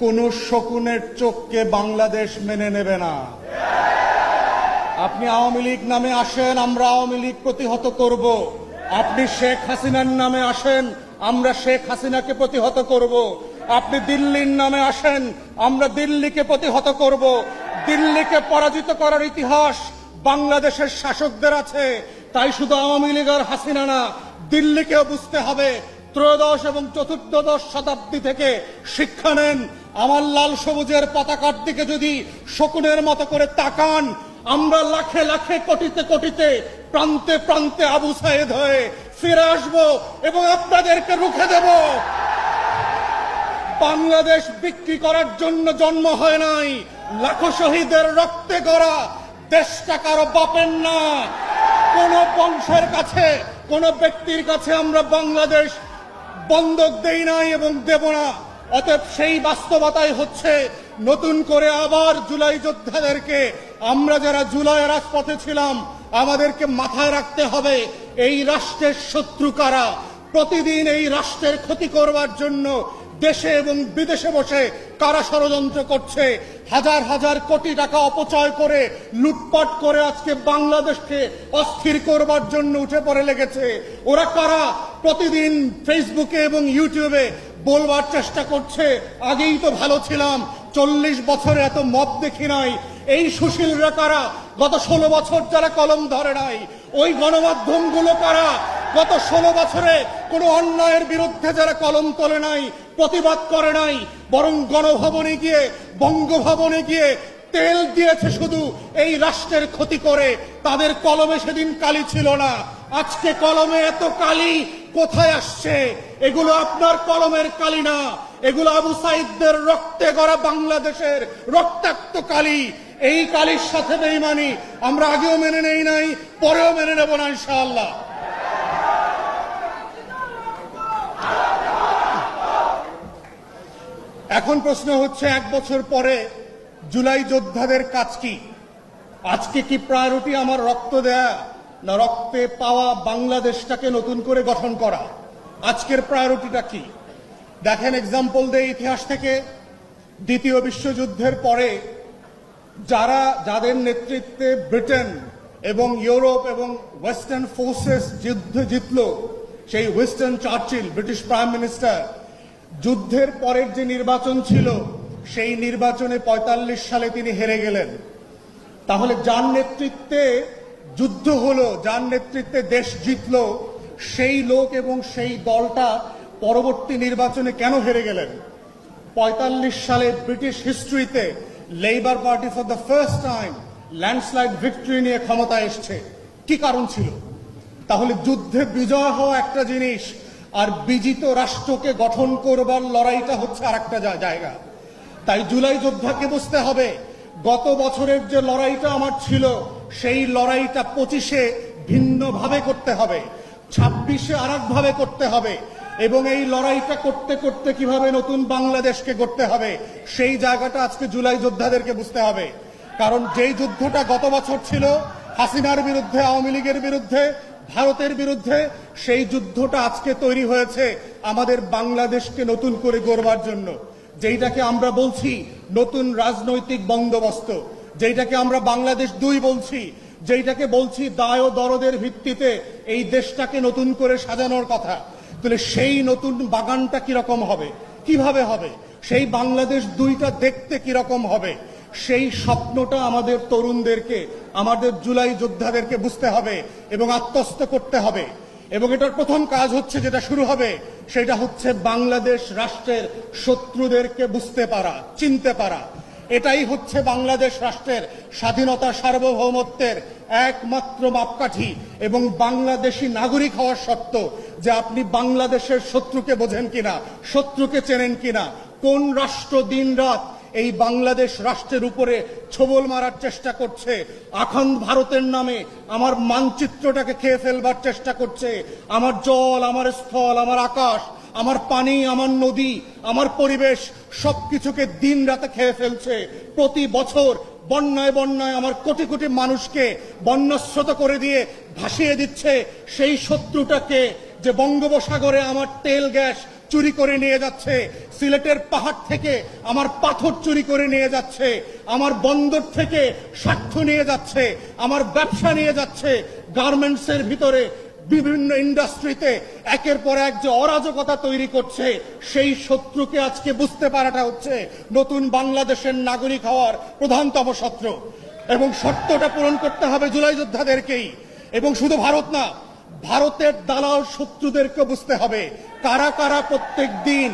কোন শকুনের চোখকে বাংলাদেশ মেনে নেবে না। আপনি আওয়ামী লীগ নামে আসেন, আমরা আওয়ামী লীগ প্রতিহত করব। আপনি শেখ হাসিনার নামে আসেন, আমরা শেখ হাসিনাকে প্রতিহত করব। আপনি দিল্লির নামে আসেন, আমরা দিল্লিকে প্রতিহত করব। দিল্লিকে পরাজিত করার ইতিহাস বাংলাদেশের শাসকদের আছে। তাই শুধু আওয়ামী লীগ আর হাসিনা না, দিল্লিকেও বুঝতে হবে। ত্রয়োদশ এবং চতুর্দশ শতাব্দী থেকে শিক্ষা নেন আমার লাল সবুজের পতাকার দিকে যদি শকুনের মতো করে তাকান, আমরা লাখে লাখে কোটিতে কোটিতে, প্রান্তে প্রান্তে আবু সাহেদ হয়ে ফিরে আসব এবং আপনাদেরকে রুখে দেব। বাংলাদেশ বিক্রি করার জন্য জন্ম হয় নাই, লাখো শহীদের রক্তে গড়া, দেশটা কারও বাপের না। কোন বংশের কাছে, কোন ব্যক্তির কাছে আমরা বাংলাদেশ বন্ধক দেই নাই এবং দেব না। অতএব সেই বাস্তবতাই হচ্ছে নতুন করে আবার জুলাই যোদ্ধাদেরকে আমরা যারা জুলাই রাজপথে ছিলাম, আমাদেরকে মাথায় রাখতে হবে এই রাষ্ট্রের শত্রু কারা। প্রতিদিন এই রাষ্ট্রের ক্ষতি করবার জন্য দেশে এবং বিদেশে বসে কারা ষড়যন্ত্র করছে। হাজার হাজার কোটি টাকা অপচয় করে, লুটপাট করে আজকে বাংলাদেশকে অস্থির করবার জন্য উঠে পড়ে লেগেছে। ওরা কারা? প্রতিদিন ফেসবুকে এবং ইউটিউবে বলবার চেষ্টা করছে, আগেই তো ভালো ছিলাম, চল্লিশ বছরে এত মদ দেখি নাই। এই সুশীলরা কারা? গত ষোলো বছর যারা কলম ধরে নাই, ওই গণমাধ্যমগুলো কারা? গত ষোলো বছরে কোনো অন্যায়ের বিরুদ্ধে যারা কলম তোলে নাই, প্রতিবাদ করে নাই, বরং গণভবনে গিয়ে, বঙ্গভবনে গিয়ে তেল দিয়েছে শুধু এই রাষ্ট্রের ক্ষতি করে, তাদের কলমে সেদিন কালি ছিল না। আজকে কলমে এত কালি কোথায় আসছে? এগুলো আপনার কলমের কালি না এগুলো আবু সাইদদের রক্তে গড়া বাংলাদেশের রক্তাক্ত কালি এই কালির সাথে বেইমানি আমরা আগেও মেনে নেই নাই, পরেও মেনে নেব না ইনশাআল্লাহ। এখন প্রশ্ন হচ্ছে, এক বছর পরে জুলাই যোদ্ধাদের কাজ কি? আজকে কি প্রায়োরিটি আমার রক্ত দেয়া? না রক্তে পাওয়া বাংলাদেশটাকে নতুন করে গঠন করা। আজকের প্রায়োরিটিটা কি? দেখেন এক্সাম্পল দেয় ইতিহাস থেকে দ্বিতীয় বিশ্বযুদ্ধের পরে যারা, যাদের নেতৃত্বে ব্রিটেন এবং ইউরোপ এবং ওয়েস্টার্ন ফোর্সেস যুদ্ধ জিতল, সেই Winston Churchill, British prime minister যুদ্ধের পরের যে নির্বাচন ছিল, সেই নির্বাচনে ৪৫ সালে তিনি হেরে গেলেন। তাহলে যার নেতৃত্বে যুদ্ধ হলো, যার নেতৃত্বে দেশ জিতল, সেই লোক এবং সেই দলটা পরবর্তী নির্বাচনে কেন হেরে গেলেন? পঁয়তাল্লিশ সালে British হিস্ট্রিতে Labour Party for the first time landslide victory নিয়ে ক্ষমতা এসছে। কি কারণ ছিল? তাহলে যুদ্ধে বিজয় হওয়া একটা জিনিস, আর বিজিত রাষ্ট্রকে গঠন করবার লড়াইটা হচ্ছে আর একটা জায়গা। তাই জুলাই যোদ্ধাকে বুঝতে হবে, গত বছরের যে লড়াইটা আমার ছিল সেই লড়াইটা পঁচিশে ভিন্নভাবে করতে হবে, ছাব্বিশে আর ভাবে করতে হবে, এবং এই লড়াইটা করতে করতে কীভাবে নতুন বাংলাদেশকে করতে হবে, সেই জায়গাটা আজকে জুলাই যোদ্ধাদেরকে বুঝতে হবে। কারণ যেই যুদ্ধটা গত বছর ছিল, হাসিনার বিরুদ্ধে, আওয়ামী লীগের বিরুদ্ধে, ভারতের বিরুদ্ধে, সেই যুদ্ধটা আজকে তৈরি হয়েছে আমাদের বাংলাদেশকে নতুন করে গড়বার জন্য। যেইটাকে আমরা বলছি নতুন রাজনৈতিক বন্দোবস্ত। যেইটাকে আমরা বাংলাদেশ দুই বলছি, যেইটাকে বলছি দায় ও দরদের ভিত্তিতে এই দেশটাকে নতুন করে সাজানোর কথা। তাহলে সেই নতুন বাগানটা কীরকম হবে? কীভাবে হবে? সেই বাংলাদেশ দুইটা দেখতে কীরকম হবে? সেই স্বপ্নটা আমাদের তরুণদেরকে, আমাদের জুলাই যোদ্ধাদেরকে বুঝতে হবে এবং আত্মস্থ করতে হবে। এবং এটার প্রথম কাজ হচ্ছে যেটা শুরু হবে, সেটা হচ্ছে বাংলাদেশ রাষ্ট্রের শত্রুদেরকে বুঝতে পারা, চিনতে পারা। এটাই হচ্ছে বাংলাদেশ রাষ্ট্রের স্বাধীনতা সার্বভৌমত্বের একমাত্র মাপকাঠি এবং বাংলাদেশি নাগরিক হওয়ার শর্ত যে আপনি বাংলাদেশের শত্রুকে বোঝেন কিনা, শত্রুকে চেনেন কিনা, কোন রাষ্ট্র দিন রাত এই বাংলাদেশ রাষ্ট্রের উপরে ছবল মারার চেষ্টা করছে। আখন্দ ভারতের নামে আমার মানচিত্রটাকে খেয়ে ফেলবার চেষ্টা করছে। আমার জল, আমার স্থল, আমার আকাশ, আমার পানি, আমার নদী, আমার পরিবেশ সবকিছুকে দিন রাতে খেয়ে ফেলছে। প্রতি বছর বন্যায় বন্যায় আমার কোটি কোটি মানুষকে বন্যস্রোত করে দিয়ে ভাসিয়ে দিচ্ছে। সেই শত্রুটাকে যে বঙ্গোপসাগরে আমার তেল গ্যাস চুরি করে নিয়ে যাচ্ছে। সিলেটের পাহাড় থেকে আমার পাথর চুরি করে নিয়ে যাচ্ছে। আমার বন্দর থেকে স্বার্থ নিয়ে যাচ্ছে। আমার ব্যবসা নিয়ে যাচ্ছে। গার্মেন্টসের ভিতরে বিভিন্ন ইন্ডাস্ট্রিতে একের পর এক যে অরাজকতা তৈরি করছে, সেই শত্রুকে আজকে বুঝতে পারাটা হচ্ছে নতুন বাংলাদেশের নাগরিক হওয়ার প্রধানতম শত্রু। এবং শর্তটা পূরণ করতে হবে জুলাই যোদ্ধাদেরকেই। এবং শুধু ভারত না ভারতের দালাল শত্রুদেরকে বুঝতে হবে। কারা কারা প্রত্যেক দিন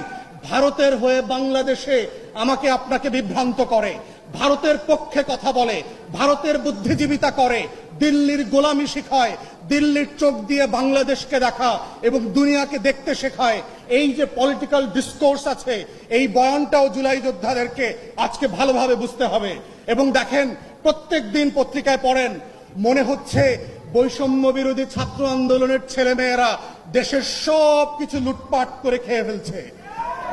ভারতের হয়ে বাংলাদেশে আমাকে আপনাকে বিভ্রান্ত করে, ভারতের পক্ষে কথা বলে, ভারতের বুদ্ধিজীবিতা করে, দিল্লির গোলামি শিখায়, দিল্লির চোখ দিয়ে বাংলাদেশকে দেখা এবং দুনিয়াকে দেখতে শেখায়। এই যে পলিটিক্যাল ডিসকোর্স আছে, এই বয়ানটাও জুলাই যোদ্ধাদেরকে আজকে ভালোভাবে বুঝতে হবে। এবং দেখেন, প্রত্যেক দিন পত্রিকায় পড়েন, মনে হচ্ছে বৈষম্য বিরোধী ছাত্র আন্দোলনের ছেলেমেয়েরা দেশের সব কিছু লুটপাট করে খেয়ে ফেলছে।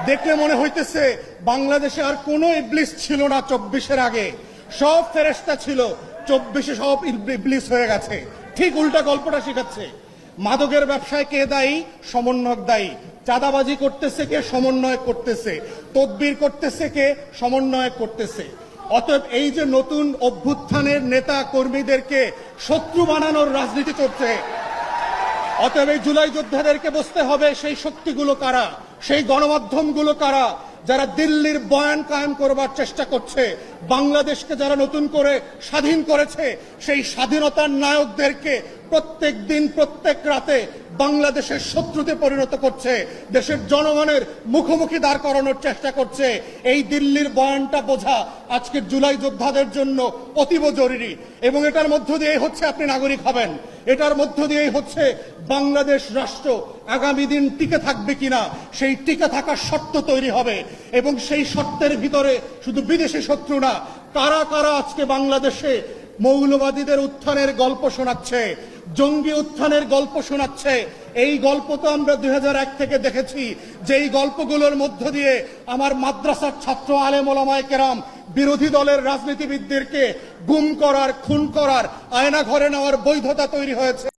দেখলে মনে হইতেছে, বাংলাদেশে আর কোনো ইবলিস ছিল না চব্বিশের আগে। সব ফেরেস্তা ছিল, চব্বিশে সব ইবলিস হয়ে গেছে। ঠিক উল্টা গল্পটা শেখাচ্ছে। মাদকের ব্যবসায় কে দায়ী? সমন্বয়ক দায়ী। চাঁদাবাজি করতেছে কে? সমন্বয় করতেছে। তদবির করতেছে কে? সমন্বয় করতেছে। অতএব এই যে নতুন অভ্যুত্থানের নেতা কর্মীদেরকে শত্রু বানানোর রাজনীতি চলছে, অতএব এই জুলাই যোদ্ধাদেরকে বসতে হবে, সেই শক্তিগুলো কারা, সেই গণমাধ্যমগুলো কারা, যারা দিল্লির বয়ান কায়েম করবার চেষ্টা করছে বাংলাদেশকে যারা নতুন করে স্বাধীন করেছে, সেই স্বাধীনতার নায়কদেরকে প্রত্যেক দিন, প্রত্যেক রাতে বাংলাদেশের শত্রুতে পরিণত করছে, দেশের জনগণের মুখোমুখি দাঁড় করানোর চেষ্টা করছে। এই দিল্লির বয়ানটা বোঝা আজকের জুলাই যোদ্ধাদের জন্য অতীব জরুরি এবং এটার মধ্য দিয়ে হচ্ছে আপনি নাগরিক হবেন। এটার মধ্য দিয়েই হচ্ছে বাংলাদেশ রাষ্ট্র আগামী দিন টিকে থাকবে কিনা, সেই টিকে থাকার শর্ত তৈরি হবে এবং সেই শর্তের ভিতরে শুধু বিদেশি শত্রু না কারা কারা আজকে বাংলাদেশে মৌলবাদীদের উত্থানের গল্প শোনাচ্ছে, জঙ্গি উত্থানের গল্প শোনাচ্ছে, এই গল্প তো আমরা দুই হাজার এক থেকে দেখেছি যে এই গল্পগুলোর মধ্য দিয়ে আমার মাদ্রাসার ছাত্র আলেম ওলামায় কেরাম বিরোধী দলের রাজনীতিবিদদেরকে গুম করার, খুন করার, আয়না ঘরে নেওয়ার বৈধতা তৈরি হয়েছে।